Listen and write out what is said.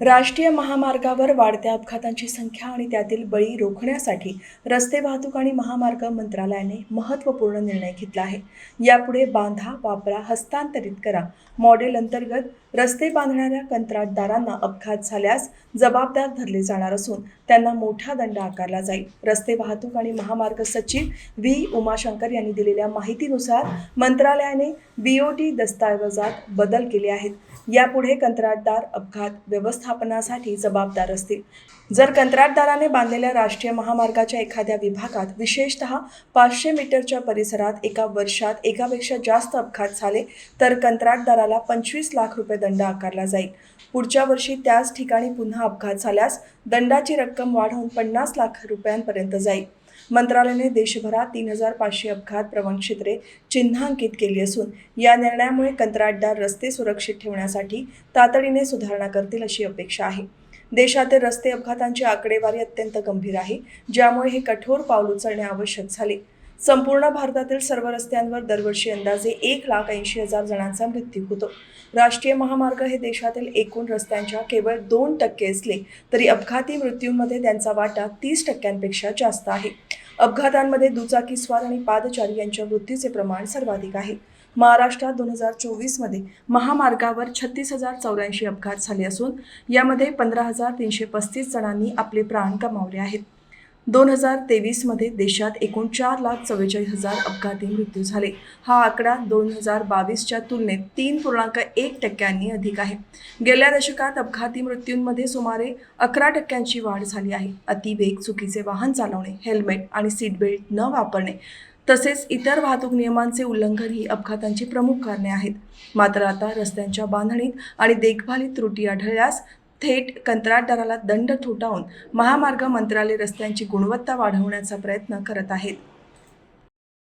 राष्ट्रीय महामार्गावर वाढत्या अपघातांची संख्या आणि त्यातील बळी रोखण्यासाठी रस्ते वाहतूक आणि महामार्ग मंत्रालयाने महत्त्वपूर्ण निर्णय घेतला आहे. यापुढे बांधा वापरा हस्तांतरित करा. मॉडेल अंतर्गत रस्ते बांधणाऱ्या कंत्राटदारांना अपघात झाल्यास जबाबदार धरले जाणार असून त्यांना मोठा दंड आकारला जाईल. रस्ते वाहतूक आणि महामार्ग सचिव व्ही. उमाशंकर यांनी दिलेल्या माहितीनुसार मंत्रालयाने बीओटी दस्तऐवजात बदल केले आहेत. यापुढे कंत्राटदार अपघात व्यवस्था व्यवस्थापनासाठी जबाबदार असतील. जर कंत्राटदाराने बांधलेल्या राष्ट्रीय महामार्गाच्या एखाद्या विभागात विशेषतः पाचशे मीटरच्या परिसरात एका वर्षात एकापेक्षा जास्त अपघात झाले तर कंत्राटदाराला पंचवीस लाख रुपये दंड आकारला जाईल. पुढच्या वर्षी त्याच ठिकाणी पुन्हा अपघात झाल्यास दंडाची रक्कम वाढवून पन्नास लाख रुपयांपर्यंत जाईल. मंत्रालयाने देशभरात तीन हजार पाचशे अपघात प्रवण क्षेत्रे चिन्हांकित केली असून या निर्णयामुळे कंत्राटदार रस्ते सुरक्षित ठेवण्यासाठी तातडीने सुधारणा करतील अशी अपेक्षा आहे. देशातील रस्ते अपघातांची आकडेवारी अत्यंत गंभीर आहे ज्यामुळे हे कठोर पाऊल उचलणे आवश्यक झाले. संपूर्ण भारतातील सर्व रस्त्यांवर दरवर्षी अंदाजे एक लाख ऐंशी हजार जणांचा मृत्यू होतो. राष्ट्रीय महामार्ग हे देशातील एकूण रस्त्यांच्या केवळ दोन टक्के असले तरी अपघाती मृत्यूंमध्ये त्यांचा वाटा तीस टक्क्यांपेक्षा जास्त आहे. अपघातांमध्ये दुचाकीस्वार आणि पादचारी यांच्या मृत्यूचे प्रमाण सर्वाधिक आहे. महाराष्ट्रात दोन हजार चोवीसमध्ये महामार्गावर छत्तीस हजार चौऱ्याऐंशी अपघात झाले असून यामध्ये पंधरा हजार तीनशे पस्तीस जणांनी आपले प्राण गमावले आहेत. दोन हजार तेवीसमध्ये देशात एकूण चार लाख चव्वेचाळीस हजार अपघाती मृत्यू झाले. हा आकडा दोन हजार बावीसच्या तुलनेत तीन पूर्णांक एक टक्क्यांनी अधिक आहे. गेल्या दशकात अपघाती मृत्यूंमध्ये सुमारे अकरा टक्क्यांची वाढ झाली आहे. अतिवेग चुकीचे वाहन चालवणे हेल्मेट आणि सीट बेल्ट न वापरणे तसेच इतर वाहतूक नियमांचे उल्लंघन ही अपघातांची प्रमुख कारणे आहेत. मात्र आता रस्त्यांच्या बांधणीत आणि देखभालीत त्रुटी आढळल्यास थेट कंत्राटदाराला दंड ठोठावून महामार्ग मंत्रालय रस्त्यांची गुणवत्ता वाढवण्याचा प्रयत्न करत आहेत.